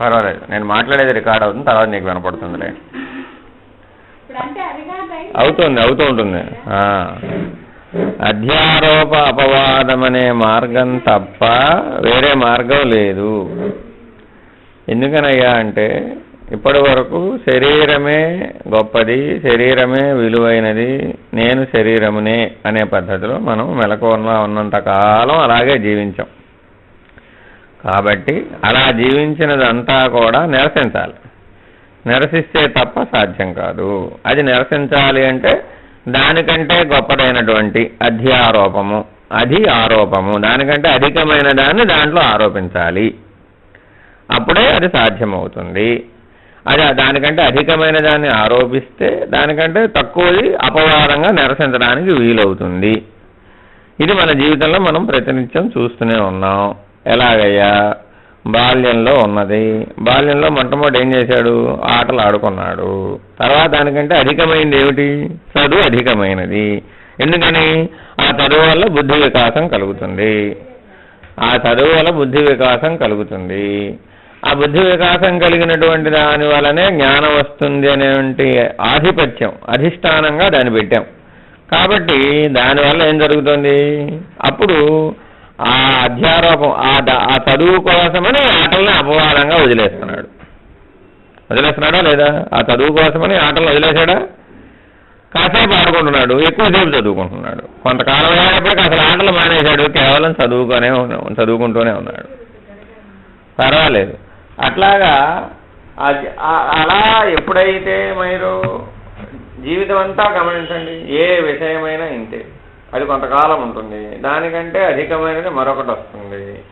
పర్వాలేదు. నేను మాట్లాడేది రికార్డ్ అవుతుంది తర్వాత నీకు వినపడుతుందిలే. అవుతుంది అవుతూ ఉంటుంది. ఆ. అధ్యారోప అపవాదమనే మార్గం తప్ప వేరే మార్గం లేదు. ఎందుకనయ్యా అంటే ఇప్పటి వరకు శరీరమే గొప్పది శరీరమే విలువైనది నేను శరీరమునే అనే పద్ధతిలో మనం మెలకువగా ఉన్నంత కాలం అలాగే జీవించాం. కాబట్టి అలా జీవించినదంతా కూడా నిరసించాలి. నిరసిస్తే తప్ప సాధ్యం కాదు. అది నిరసించాలి అంటే దానికంటే గొప్పదైనటువంటి అధ్యారోపము అది ఆరోపము దానికంటే అధికమైన దాన్ని దాంట్లో ఆరోపించాలి. అప్పుడే అది సాధ్యమవుతుంది. అది దానికంటే అధికమైన దాన్ని ఆరోపిస్తే దానికంటే తక్కువది అపవాదంగా నిరసించడానికి వీలవుతుంది. ఇది మన జీవితంలో మనం ప్రతినిత్యం చూస్తూనే ఉన్నాం. ఎలాగయ్యా? బాల్యంలో ఉన్నది. బాల్యంలో మొట్టమొదటి ఏం చేశాడు? ఆటలు ఆడుకున్నాడు. తర్వాత దానికంటే అధికమైనది ఏమిటి? చదువు అధికమైనది. ఎందుకని? ఆ చదువు వల్ల బుద్ధి వికాసం కలుగుతుంది. ఆ చదువు వల్ల బుద్ధి వికాసం కలుగుతుంది. ఆ బుద్ధి వికాసం కలిగినటువంటి దాని వలనే జ్ఞానం వస్తుంది అనేటువంటి ఆధిపత్యం అధిష్టానంగా దాన్ని పెట్టాం. కాబట్టి దానివల్ల ఏం జరుగుతుంది? అప్పుడు ఆ అధ్యారోపం ఆ చదువు కోసమని ఆటల్ని అపవాదంగా వదిలేస్తున్నాడు. వదిలేస్తున్నాడా లేదా? ఆ చదువు కోసమని ఆటలు వదిలేశాడా? కాసేపు ఆడుకుంటున్నాడు ఎక్కువసేపు చదువుకుంటున్నాడు. కొంతకాలం అయ్యేటప్పటికి అసలు ఆటలు మానేశాడు కేవలం చదువుకునే ఉన్న- చదువుకుంటూనే ఉన్నాడు. పర్వాలేదు. అట్లాగా అలా ఎప్పుడైతే మీరు జీవితం అంతా గమనించండి ఏ విషయమైనా ఇంతే. అది కొంతకాలం ఉంటుంది. దానికంటే అధికమైనది మరొకటి వస్తుంది.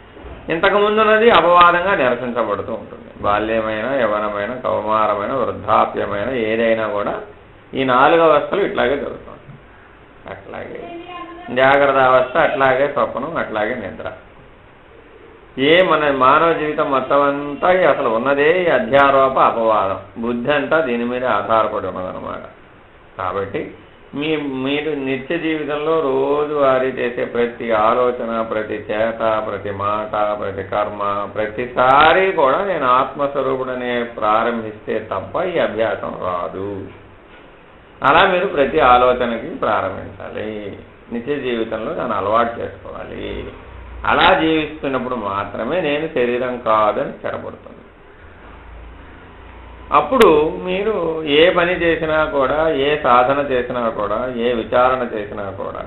ఇంతకుముందున్నది అపవాదంగా నిరసించబడుతూ ఉంటుంది. బాల్యమైన యవనమైన కౌమారమైన వృద్ధాప్యమైన ఏదైనా కూడా ఈ నాలుగు అవస్థలు ఇట్లాగే జరుగుతుంది అట్లాగే జాగ్రత్త అవస్థ అట్లాగే స్వప్నం అట్లాగే నిద్ర. ఏ మన మానవ జీవితం మొత్తం అంతా ఈ అసలు ఉన్నదే ఈ అధ్యారోప అపవాదం. బుద్ధి అంతా దీని మీద ఆధారపడి ఉన్నదన్నమాట. కాబట్టి మీ మీరు నిత్య జీవితంలో రోజువారీ చేసే ప్రతి ఆలోచన ప్రతి చేత ప్రతి మాట ప్రతి కర్మ ప్రతిసారి కూడా నేను ఆత్మస్వరూపుడనే ప్రారంభిస్తే తప్ప ఈ అభ్యాసం రాదు. అలా మీరు ప్రతి ఆలోచనకి ప్రారంభించాలి. నిత్య జీవితంలో దాన్ని అలవాటు చేసుకోవాలి. అలా జీవిస్తున్నప్పుడు మాత్రమే నేను శరీరం కాదని స్థిరపడుతుంది. అప్పుడు మీరు ఏ పని చేసినా కూడా ఏ సాధన చేసినా కూడా ఏ విచారణ చేసినా కూడా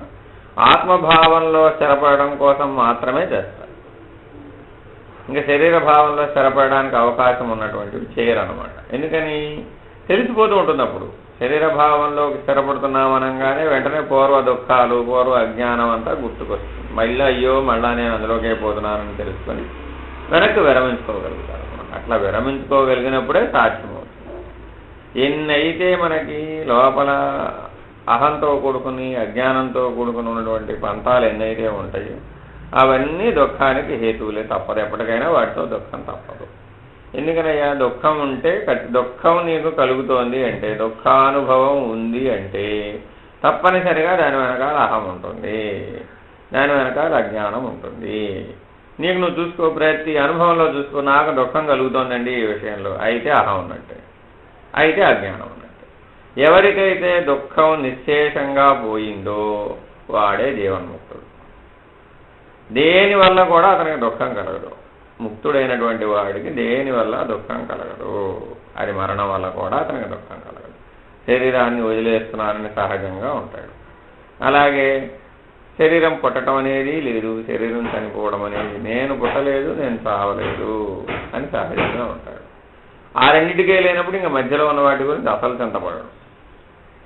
ఆత్మభావంలో స్థిరపడడం కోసం మాత్రమే చేస్తారు. ఇంకా శరీర భావంలో స్థిరపడడానికి అవకాశం ఉన్నటువంటివి చేయరనమాట ఎందుకని? తెలిసిపోతూ ఉంటుంది అప్పుడు శరీర భావంలోకి స్థిరపడుతున్నాం అనగానే వెంటనే పూర్వ దుఃఖాలు పూర్వ అజ్ఞానం అంతా గుర్తుకొస్తుంది. మళ్ళీ అయ్యో మళ్ళా నేను అందులోకే పోతున్నానని తెలుసుకొని వెనక్కి విరమించుకోగలుగుతారు. అనమాట అట్లా విరమించుకోగలిగినప్పుడే సాధ్యమవుతుంది. ఎన్నైతే మనకి లోపల అహంతో కూడుకుని అజ్ఞానంతో కూడుకుని ఉన్నటువంటి పంతాలు ఎన్నైతే ఉంటాయో అవన్నీ దుఃఖానికి హేతువులే తప్పదు. ఎప్పటికైనా వాటితో దుఃఖం తప్పదు. ఎందుకనయ్యా? దుఃఖం ఉంటే దుఃఖం నీకు కలుగుతోంది అంటే దుఃఖానుభవం ఉంది అంటే తప్పనిసరిగా దాని వెనకాల అహం ఉంటుంది. దాని వెనకాల అజ్ఞానం ఉంటుంది. నీకు నువ్వు చూసుకో ప్రతి అనుభవంలో చూసుకో నాకు దుఃఖం కలుగుతోందండి ఈ విషయంలో. అయితే అహం ఉన్నట్టే. అయితే అజ్ఞానం ఉన్నట్టే. ఎవరికైతే దుఃఖం నిశ్శేషంగా పోయిందో వాడే జీవన్ముక్తుడు. దేని వల్ల కూడా అతనికి దుఃఖం కలగదు. ముక్తుడైనటువంటి వాడికి దేని వల్ల దుఃఖం కలగదు? అది మరణం వల్ల కూడా అతనికి దుఃఖం కలగదు. శరీరాన్ని వదిలేస్తున్నానని సహజంగా ఉంటాడు. అలాగే శరీరం పుట్టడం అనేది లేదు శరీరం చనిపోవడం అనేది. నేను పుట్టలేదు నేను చావలేదు అని సహజంగా ఉంటాడు. ఆ రెండింటికే లేనప్పుడు ఇంకా మధ్యలో ఉన్న వాటి గురించి అసలు చింతపడడం.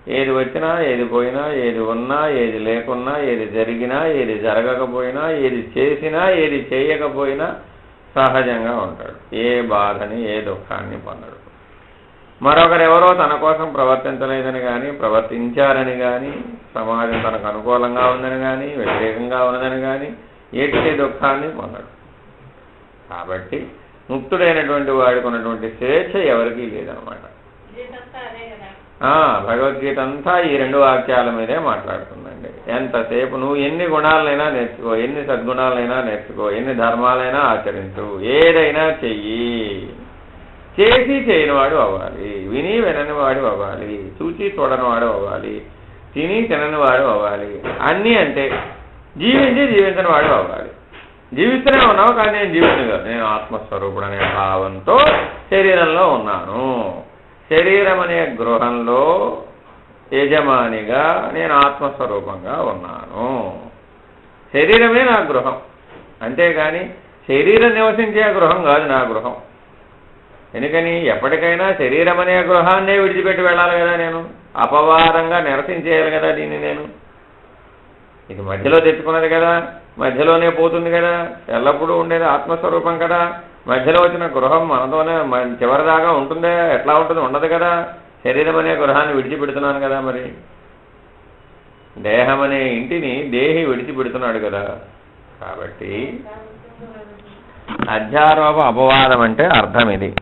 ఏది వచ్చినా ఏది పోయినా ఏది ఉన్నా ఏది లేకున్నా ఏది జరిగినా ఏది జరగకపోయినా ఏది చేసినా ఏది చేయకపోయినా సహజంగా ఉంటాడు. ఏ బాధని ఏ దుఃఖాన్ని పొందడు. మరొకరెవరో తన కోసం ప్రవర్తించలేదని కానీ ప్రవర్తించారని కానీ సమాజం తనకు అనుకూలంగా ఉందని కానీ వ్యతిరేకంగా ఉన్నదని కానీ ఎట్టి దుఃఖాన్ని పొందడు. కాబట్టి ముక్తుడైనటువంటి వాడికి ఉన్నటువంటి స్వేచ్ఛ ఎవరికీ లేదనమాట. ఆ, భగవద్గీత అంతా ఈ రెండు వాక్యాల మీదే మాట్లాడుతుందండి. ఎంతసేపు నువ్వు ఎన్ని గుణాలైనా నేర్చుకో ఎన్ని సద్గుణాలైనా నేర్చుకో ఎన్ని ధర్మాలైనా ఆచరించు ఏదైనా చెయ్యి. చేసి చేయనివాడు అవ్వాలి విని వినని వాడు అవ్వాలి చూచి చూడని వాడు అవ్వాలి తిని తినని వాడు అవ్వాలి. అన్నీ అంటే జీవించి జీవించని వాడు అవ్వాలి. జీవిస్తూనే ఉన్నావు కానీ నేను జీవించగా నేను ఆత్మస్వరూపుడు అనే భావంతో శరీరంలో ఉన్నాను. శరీరం అనే గృహంలో యజమానిగా నేను ఆత్మస్వరూపంగా ఉన్నాను. శరీరమే నా గృహం. అంతేగాని శరీరం నివసించే గృహం కాదు నా గృహం. ఎందుకని ఎప్పటికైనా శరీరం అనే గృహాన్నే విడిచిపెట్టి వెళ్ళాలి కదా నేను. అపవాదంగా నిరసించేయాలి కదా దీన్ని నేను. ఇది మధ్యలో తెచ్చుకున్నది కదా మధ్యలోనే పోతుంది కదా ఎల్లప్పుడూ ఉండేది ఆత్మస్వరూపం కదా. మధ్యలో వచ్చిన గృహం మనతోనే మ- చివరిదాకా ఉంటుందే ఎట్లా ఉంటుంది ఉండదు కదా. శరీరం అనే గృహాన్ని విడిచిపెడుతున్నాను కదా మరి. దేహం అనే ఇంటిని దేహి విడిచిపెడుతున్నాడు కదా. కాబట్టి అధ్యారోప అపవాదం అంటే అర్థం ఇది.